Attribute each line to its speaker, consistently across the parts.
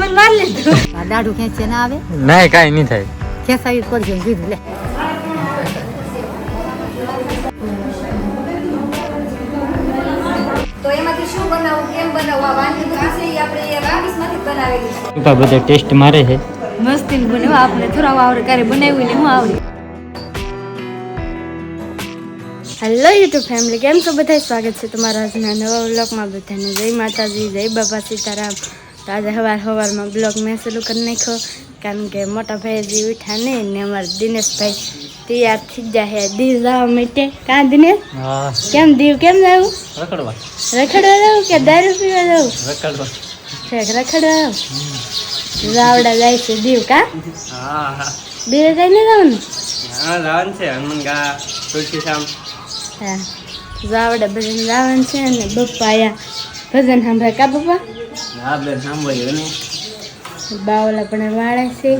Speaker 1: મને માર લીધું. ખેંચે ના આવે?
Speaker 2: ના કાંઈ નહીં થાય.
Speaker 1: ખેંચાવી પડશે કીધું લે.
Speaker 3: બનાવવું બનાવવું
Speaker 2: બધા ટેસ્ટ મારે છે.
Speaker 1: મસ્તી બને આપણે થોડા આવડે ક્યારે બનાવ્યું ને હું આવડે. હેલો યુટ્યુબ ફેમિલી કેમ છો? બધા સ્વાગત છે તમારા આજના નવા બ્લોગમાં બધાને જય માતાજી જય બાબા સીતારામ. તો આજે સવાર સવારમાં બ્લોગ મેં શરૂ કરી નાખ્યો. કારણ કે મોટા ભાઈ હજી ઉઠ્યા નહીં ને અમારા દિનેશભાઈ તૈયાર થઈ જાય દીવ જવા માટે. કાં દિનેશ? કેમ દીવ કેમ જવું?
Speaker 2: રખડવા.
Speaker 1: રખડવા જવું કે દારૂ પીવા જવું?
Speaker 2: રખડવા.
Speaker 1: રખડવા જવું? જાવડા જાય છે દીવ કા? દીવે જઈને જવાનું?
Speaker 2: હા જવાનું છે. હનુમાનગા તુલસી શામ
Speaker 1: હા જાવડા ભજન ગાવાનું છે અને બપ્પા આયા. ભજન સાંભળે કા બપ્પા?
Speaker 2: હા બેન સાંભળ્યું ને.
Speaker 1: બાવલા પણ વાળે છે.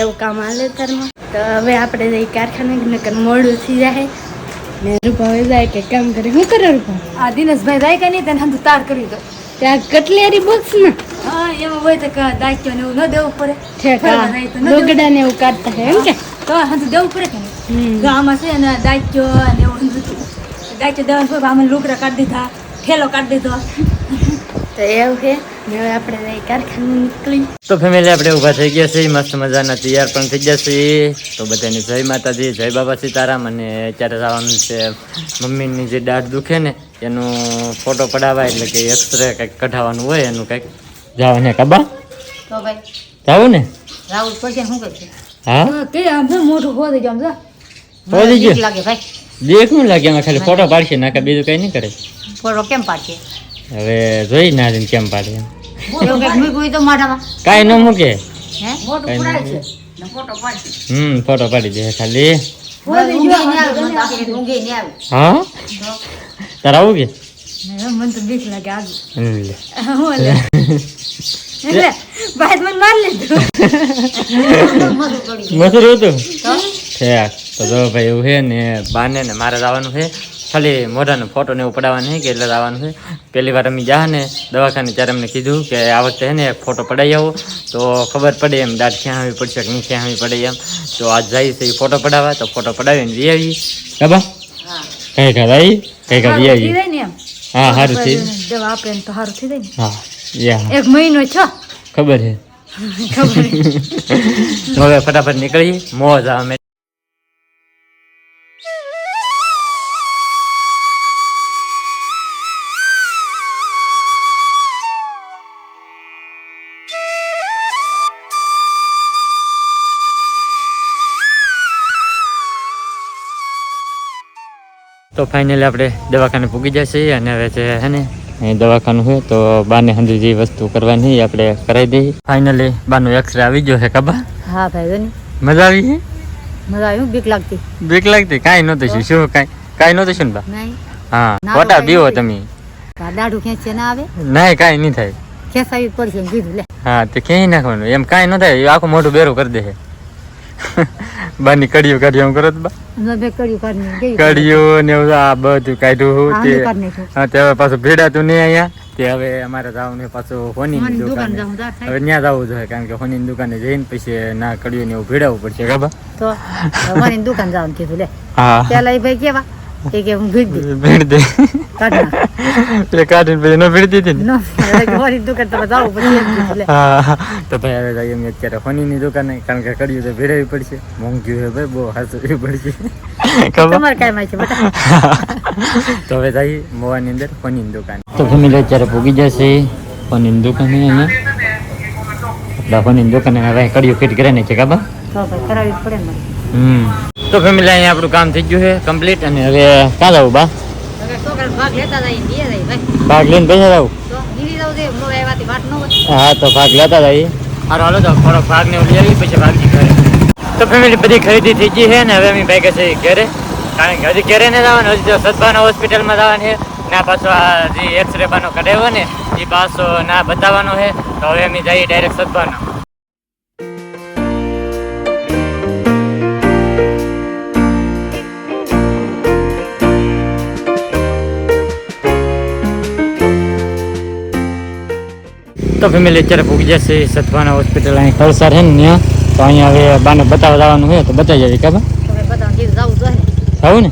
Speaker 1: એવું કામ હાલે તારમાં તો હવે આપણે જઈ કારખાને નકર મોડું થઈ જાય. ને રૂપાવે જાય કે કામ કરે. શું કરે રૂપા?
Speaker 3: આ દિનેશભાઈ જાય કે નહીં તેને હંધું તાર કરી દો.
Speaker 1: ત્યાં કટલેરી બોક્સ ને?
Speaker 3: હા એમાં હોય તો દાખ્યો ને એવું ન દેવું પડે.
Speaker 1: ઠેકા
Speaker 3: ન દેવું.
Speaker 1: લોગડા ને એવું કાઢતા હે એમ કે?
Speaker 3: તો હંધું દેવું પડે કે આમાં છે ને દાયિત્વ ને એવું હતું. દેવાનું કોઈ આમાં લુગડા કાઢી દીધા ઠેલો કાઢી દીધો.
Speaker 1: તો એવું છે હવે આપણે કારખાને નીકળી.
Speaker 2: તો ફેમિલી આપણે ઊભા થઈ ગયા છીએ મસ્ત મજાના તૈયાર પણ થઈ ગયા છીએ. તો બધાની જય માતાજી જય બાબા સીતારામ અને અત્યારે જવાનું છે મમ્મીની જે દાઢ દુખે ને એનું ફોટો પડાવવા એટલે કે એક્સરે કંઈક કઢાવવાનું હોય એનું કંઈક. જાવ ને કબા.
Speaker 3: તો ભાઈ
Speaker 2: જાવું ને.
Speaker 3: રાહુલ પછી શું કરશે?
Speaker 2: હા?
Speaker 3: કે આમ મોટું હોઈ જાય આમ
Speaker 2: ગયો?
Speaker 3: લાગે ભાઈ.
Speaker 2: દેખનું લાગે એમાં ખાલી ફોટો પાડશે નાકા બીજું કઈ નહીં કરે.
Speaker 3: ફોટો કેમ પાડશે?
Speaker 2: હવે જોઈ ના જઈને કેમ પાડે કાંઈ ન મૂકે. હમ ફોટો પાડી દે ખાલી. હા? તારે આવું કે?
Speaker 3: મને તો બીક લાગે આજે મને માર મધુ
Speaker 2: હતું? ઠેક. તો જો ભાઈ એવું છે ને બાને ને મારે જવાનું છે. ખાલી મોઢાનો ફોટો ને એવું પડાવવાનું છે કે એટલે જવાનું છે. પહેલી વાર અમે જા ને દવાખાને ત્યારે અમને કીધું કે આ વખતે છે ને ફોટો પડાવી આવો. તો ખબર પડે એમ દાંત ક્યાં આવી પડશે કે નહીં ક્યાં આવી પડે એમ. તો આજ જાય છે એ ફોટો પડાવવા. તો ફોટો પડાવીને જઈ આવી. બાબા? કઈ ઘર આવી? કઈ ઘર
Speaker 3: જાય
Speaker 2: હા સારું થઈ
Speaker 3: દવા આપે તો સારું થઈ જાય
Speaker 2: હા
Speaker 3: એક મહિનો છો?
Speaker 2: ખબર છે. હવે ફટાફટ નીકળીએ મોજ આવે. તો ફાઇનલી આપણે દવાખાને પૂગી જશે અને હવે છે હે ને? દવાખાનું હોય તો બાને હંધી જે વસ્તુ કરવાની આપણે કરાવી દઈએ. ફાઇનલી બાનું એક્સરે આવી ગયો છે કબા
Speaker 3: હા ભાઈ
Speaker 2: મજા આવી છે?
Speaker 3: મજા આવી બીક લાગતી.
Speaker 2: બીક લાગતી? કાંઈ નહોતું શું શું કાંઈ કાંઈ નહોતું શું બા? હા ખોટા બીવો તમે.
Speaker 3: દાઢું ખેંચે ના આવે?
Speaker 2: નહીં કાંઈ નહીં થાય.
Speaker 3: ખેંચાવી પડશે એમ કીધું લે.
Speaker 2: હા તે ક્યાંય નાખવાનું? એમ કાંઈ ન થાય. આખું મોટું બેરું કરી દે બાની કડિયું કડિયું કરો બે.
Speaker 3: કડિયું
Speaker 2: ને એવું આ બધું કાઢ્યું તે
Speaker 3: કાઢી નાખ્યું.
Speaker 2: હા તે હવે પાછું ભીડાતું નહીં અહીંયા. તે હવે અમારે જવાનું પાછું હોની
Speaker 3: દુકાન.
Speaker 2: હવે ત્યાં જવું જોઈએ કારણ કે હોની દુકાને જઈને પછી ના કડિયું ને એવું ભીડાવવું પડશે ખબર?
Speaker 3: તો મારી દુકાન જવાનું કીધું લે.
Speaker 2: હા.
Speaker 3: પેલા એ ભાઈ કેવા? એ કે હું ભીડ
Speaker 2: ભીડ દે
Speaker 3: કાઢ. નાખ.
Speaker 2: એ કાઢીને પછી ન ભીડ દીધી ને?
Speaker 3: કે મારી દુકાન તમે જાઓ પછી
Speaker 2: હા તો ભાઈ હવે જઈએ અમે અત્યારે ફનીની દુકાને કારણ કે કડિયું તો ભીડાવી પડશે. મોંઘી હોય ભાઈ બહુ હાસવી પડશે.
Speaker 3: તમારે કાંઈ માં છે બેટા
Speaker 2: તો હવે જઈએ મોવાની અંદર ફનીની દુકાન. તો ફેમિલી અત્યારે પૂગી જશે. ફનીની દુકાને અહીંયા. આપણા ફનીની દુકાને હવે કડિયું ફિટ કરે ને છે કાબા
Speaker 3: તો ભાઈ કરાવી પડે ને.
Speaker 2: હમ. તો ફેમિલી અહીંયા આપણું કામ થઈ ગયું છે કમ્પ્લીટ અને હવે ક્યાં જવું બા?
Speaker 3: ભાગ
Speaker 2: લઈને પૈસા જવું હા તો ભાગ લેતા જઈએ મારો હાલો તો થોડોક ભાગ ને લઈ આવી પછી ભાગી ઘરે. તો ફેમિલી બધી ખરીદી થઈ ગઈ છે ને હવે અમે ભાઈ છે ઘરે. કારણ કે હજી ઘરે ને જવાનું હજી તો સદભાના હોસ્પિટલમાં જવાનું છે ના પાછો આ જે એક્સરે બાનો કઢાવ્યો ને એ પાછો ના બતાવવાનો છે. તો હવે અમે જઈએ ડાયરેક્ટ સદભાનો તો ફેમિલી અત્યારે પૂગી જશે સતવાના હોસ્પિટલ અહીં. કળસાર છે ને ત્યાં તો અહીંયા હવે બાને બતાવવા જવાનું હોય તો બતાવી આવી કાબા
Speaker 3: જાવું
Speaker 2: આવું ને.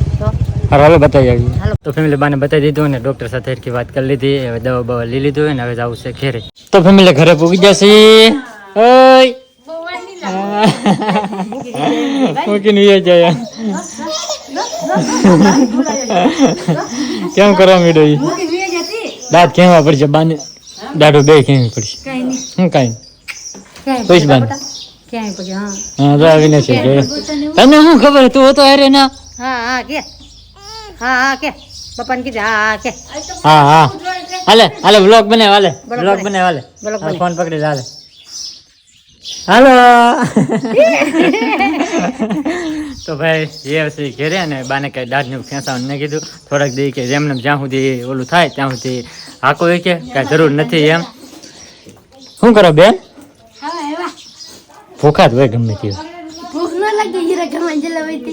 Speaker 2: હારો હાલો બતાવી આવી. તો ફેમિલી બાને બતાવી દીધું ને ડૉક્ટર સાથે હરખી વાત કરી લીધી હવે દવા બવા લઈ લીધું ને હવે જવું છે ઘેરે. તો ફેમિલી ઘરે પૂગી જશે. ઓય! મૂકીને જાય. કેમ કરવા મીડો ઈ?
Speaker 3: મૂકી વીએ જતી
Speaker 2: દાંત કેવા પડશે બાને. દાઢો બે કેવી
Speaker 3: કઈ નહીં.
Speaker 2: શું કાંઈ પૈસ બાન.
Speaker 3: ક્યાંય પછી હા.
Speaker 2: હા તો છે તમને શું ખબર તું હતો અરે ના?
Speaker 3: હા હા કે. હા હા કે. પપ્પાને કીધું હા હા કે.
Speaker 2: હા હા. હાલે હાલે બ્લોગ બનાવ હાલે. બ્લોગ
Speaker 3: બનાવ.
Speaker 2: હાલે. હા. ફોન પકડી હાલે. હાલો. તો ભાઈ એ હશે ઘેરે ને બાને કઈ દાઢ ને ખેંચાવાનું કીધું. થોડાક દી કે જેમને જ્યાં સુધી ઓલું થાય ત્યાં સુધી હાકો હોય કે કાંઈ જરૂર નથી એમ. શું કરો બેન? ભૂખા જ હોય ગમે તે
Speaker 1: ન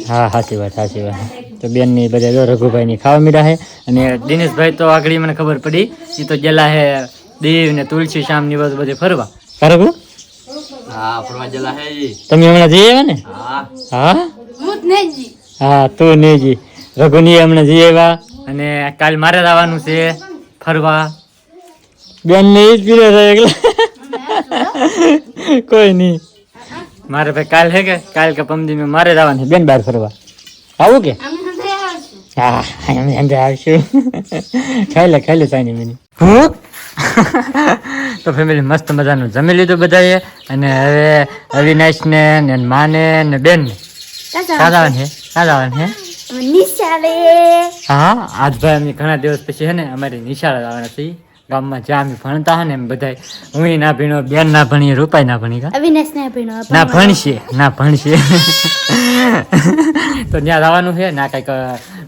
Speaker 2: હા સાચી વાત સાચી વાત. તો બેનની બધા જો રઘુભાઈ ની ખાવા મીડા છે. અને દિનેશભાઈ તો આગળ મને ખબર પડી એ તો ગયેલા હે દેવ ને તુલસી શામની બધું બધે ફરવા. ખરું?
Speaker 4: હા ફરવા જેલા હે ઈ.
Speaker 2: તમે હમણાં જઈ આવ્યા ને?
Speaker 4: હા.
Speaker 2: હા?
Speaker 1: હું જ નહીં જી
Speaker 2: હા તું નહીં જી રઘુની હમણાં જઈ આવ્યા અને કાલ મારે જ આવવાનું છે ફરવા. બેન ને જ પીરે છે એકલા. કોઈ નહીં. મારે ભાઈ કાલ હે કે? કાલ કે પમદી મેં મારે જ આવવાનું છે. બેન બહાર ફરવા. આવું કે? હા અમે અંદર આવશું. ખાઈ લે ખાઈ લે સાની મિની. હું? તો ફેમિલી મસ્ત મજાનું જમી લીધું બધાએ. અને હવે અવિનાશ ને માને ને બેન ને સાદાવન છે સાદાવન છે
Speaker 1: નિશાળે.
Speaker 2: હા આજ ભાઈ અમે ઘણા દિવસ પછી છે ને અમારી નિશાળ આવવાના ગામમાં જ્યાં અમે ભણતા હોય ને એમ હું ના ભણીઓ બેન ના ભણીએ રૂપાઈ ના ભણી
Speaker 1: અવિનાશ ને ભીણો
Speaker 2: ના ભણશે ના ભણશે. તો ત્યાં જવાનું છે ના કંઈક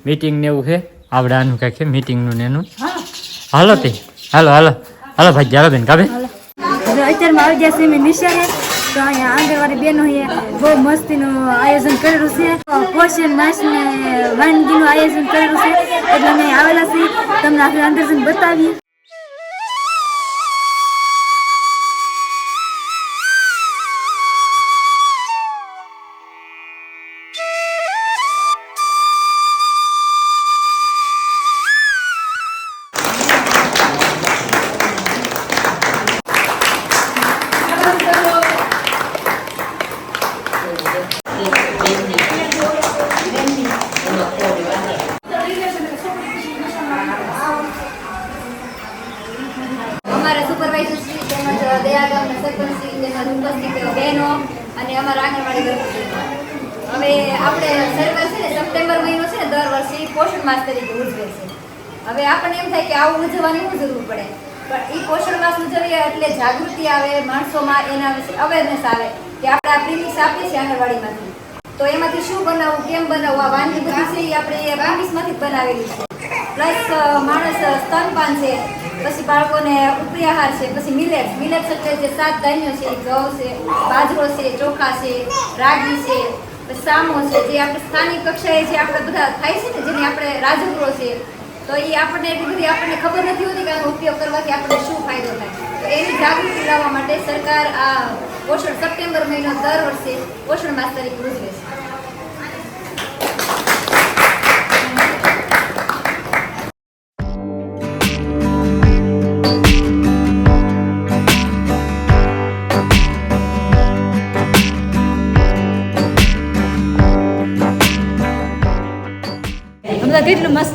Speaker 2: મીટિંગ ને એવું છે આવડાનું કંઈક છે મીટિંગનું ને એનું? હાલો તે હાલો હાલો. હાલો ભાઈ ચાલો બેન કાબે
Speaker 3: અત્યારે આવી ગયા છે મેં નિશાળે તો અહીંયા આંગણવાડી બેનો એ બહુ મસ્તીનું આયોજન કરેલું છે. પોષણ માસ ને વાનગીનું આયોજન કરેલું છે. એટલે અમે આવેલા છીએ. તમને આપણે અંદર જઈને બતાવીએ.
Speaker 5: પોષણ માસ તરીકે ઉજવે છે. હવે આપણને એમ થાય કે આવું ઉજવવાની શું જરૂર પડે? પણ એ પોષણ માસ ઉજવીએ એટલે જાગૃતિ આવે, માણસોમાં એના વિશે અવેરનેસ આવે કે આપણે આ પ્રીમિક્સ આપીએ છીએ આંગણવાડીમાંથી. તો એમાંથી શું બનાવવું, કેમ બનાવવું? આ વાનગી બધી છે એ આપણે પ્રીમિક્સમાંથી બનાવેલી છે. પ્લસ માણસ સ્તનપાન છે, પછી બાળકોને ઉપરી આહાર છે, પછી મિલેટ્સ. મિલેટ્સ એટલે જે સાત ધાન્યો છે, ઘઉં છે, બાજરો છે, ચોખા છે, રાગી છે સામો છે, જે આપણે સ્થાનિક કક્ષાએ જે આપણે બધા થાય છે ને, જેને આપણે રાજગરો છે, તો એ આપણને એટલી બધી આપણને ખબર નથી હોતી કે આનો ઉપયોગ કરવાથી આપણને શું ફાયદો થાય. તો એની જાગૃતિ લાવવા માટે સરકાર આ પોષણ સપ્ટેમ્બર મહિનો દર વર્ષે પોષણ માસ તરીકે ઉજવે છે.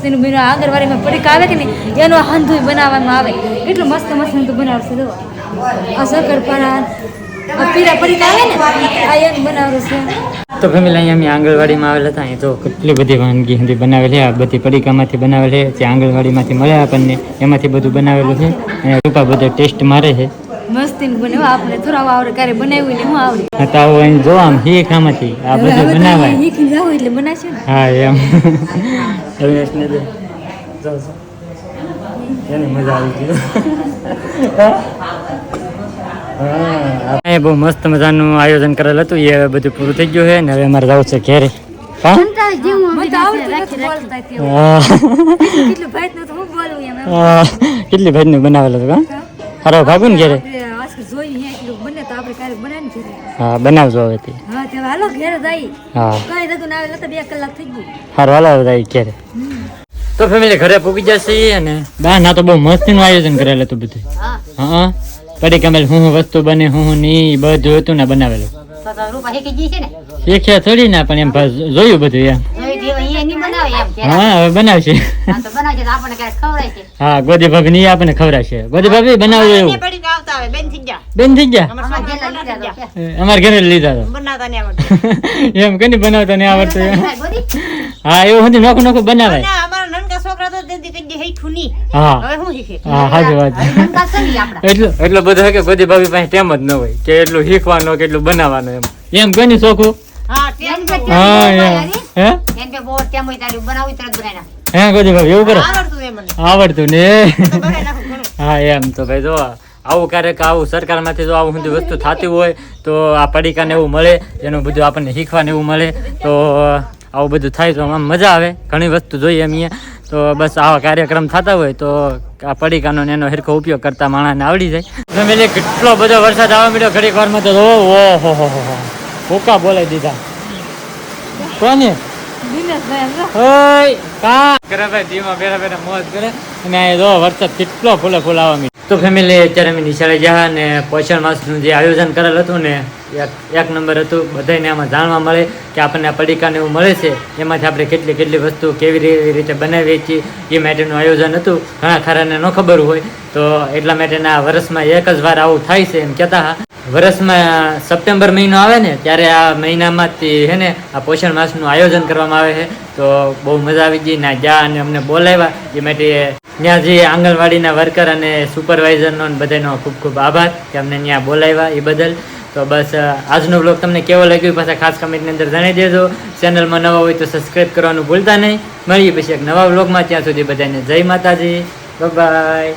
Speaker 3: મસ્તીનું બન્યું. આંગણવાડીમાં પડીક આવે કે નહીં? એનો હાંધુય બનાવવામાં આવે. એટલું મસ્ત મસ્ત હાંધું બનાવશે જો. આ શક્કરપારા આ પીરા પડીક આવે ને, આ એમ બનાવેલું છે.
Speaker 2: તો ફેમિલી, અહીંયા અમે આંગણવાડીમાં આવેલા હતા. અહીં તો કેટલી બધી વાનગી હતી બનાવેલી આ બધી પડીકામાંથી બનાવેલી જે આંગણવાડીમાંથી મળ્યા આપણને, એમાંથી બધું બનાવેલું છે. અને રૂપા બધો ટેસ્ટ મારે છે.
Speaker 3: મસ્તીનું બને. આપણે થોડા આવડે ક્યારે બનાવ્યું ને હું આવડે.
Speaker 2: તો આવું અહીં જો આમ હીક આમાંથી. આ બધું બનાવાય.
Speaker 3: શીખી જાવ એટલે બનાવશે ને.
Speaker 2: હા એમ. અવિનાશને દે. જાઓ, જાઓ. એને મજા આવી ગઈ. બહુ મસ્ત મજાનું આયોજન કરેલ હતું. એ હવે બધું પૂરું થઈ ગયું છે ને હવે અમારે જવું છે ઘેરે.
Speaker 3: કેટલું ભાઈ તો હું બોલું એમ. એમ.
Speaker 2: હા. કેટલી ભાઈ બનાવેલું હતું હારો ભાગું ને ઘેરે? હા બનાવજો હવે તે.
Speaker 3: હા તે હાલો ઘેર જાય.
Speaker 2: હા.
Speaker 3: કઈ થતું ના આવે તો બે કલાક થઈ ગયું.
Speaker 2: હારો હાલો જાય ઘેરે. તો ફેમિલી ઘરે પૂગી જશે અને બા ના તો બહુ મસ્તીનું આયોજન કરેલું હતું બધું. હા. પડી કમેલ હું હું વસ્તુ બને હું ની બધું હતું ને બનાવેલું. શીખ્યા થોડી ના પણ એમ જોયું બધું એમ. હા હવે બનાવશે. હા ગોદી ભાભી ની આપણને ખવડાવશે. ગોદી ભાભી બનાવજો એવું. બેન થઈ ગયા. અમારા ઘરે લીધા હતા એમ કઈ બનાવતા નહીં આવડતું હા એવું હતું નોખું નોખું બનાવાય. હા હા. હાજુ હાજુ એટલું એટલું બધું કે ગોદી ભાભી પાસે ટેમ જ ન હોય કે એટલું શીખવાનું કે એટલું બનાવવાનું એમ. એમ કઈ ચોખ્ખું હા એમ હે? હે ગોદી ભાભી એવું કરો? આવડતું ને? હા એમ તો ભાઈ જો આવું ક્યારેક આવું સરકારમાંથી જો આવું બધી વસ્તુ થતી હોય તો આ પડીકાને એવું મળે એનું બધું આપણને શીખવાને એવું મળે તો આવું બધું થાય તો આમ મજા આવે. ઘણી વસ્તુ જોઈએ એમ અહીંયા. તો બસ આવા કાર્યક્રમ થતા હોય તો આ પડીકાનો એનો હરખો ઉપયોગ કરતા માણસને આવડી જાય. ફેમિલી કેટલો બધો વરસાદ આવવા મળ્યો ઘડીક વારમાં તો ઓહો હો હો હો હો. ભૂકા બોલાવી દીધા. કોને? તો ફેમિલી અત્યારે અમે નિશાળે જ્યાં ને પોષણ માસનું જે આયોજન કરેલ હતું ને એક એક નંબર હતું. બધાને આમાં જાણવા મળે કે આપણને આ પડીકાને એવું મળે છે. એમાંથી આપણે કેટલી કેટલી વસ્તુ કેવી રીતે બનાવીએ છીએ. એ માટેનું આયોજન હતું. ઘણા ખરાને ન ખબર હોય. તો એટલા માટેના વર્ષમાં એક જ વાર આવું થાય છે એમ કહેતા હા. વર્ષમાં સપ્ટેમ્બર મહિનો આવે ને, ત્યારે આ મહિનામાંથી હે ને, આ પોષણ માસનું આયોજન કરવામાં આવે છે. તો બહુ મજા આવી ગઈ ના જ્યાં અને અમને બોલાવ્યા. એ માટે ત્યાં જે આંગણવાડીના વર્કર અને સુપરવાઇઝરનો બધાનો ખૂબ ખૂબ આભાર કે અમને ત્યાં બોલાવ્યા એ બદલ. તો બસ આજનો બ્લોગ તમને કેવો લાગ્યો પાછા ખાસ કમેન્ટની અંદર જણાવી દેજો. ચેનલમાં નવા હોય તો સબસ્ક્રાઈબ કરવાનું ભૂલતા નહીં. મળીએ પછી એક નવા બ્લોગમાં ત્યાં સુધી બધાને જય માતાજી. બાય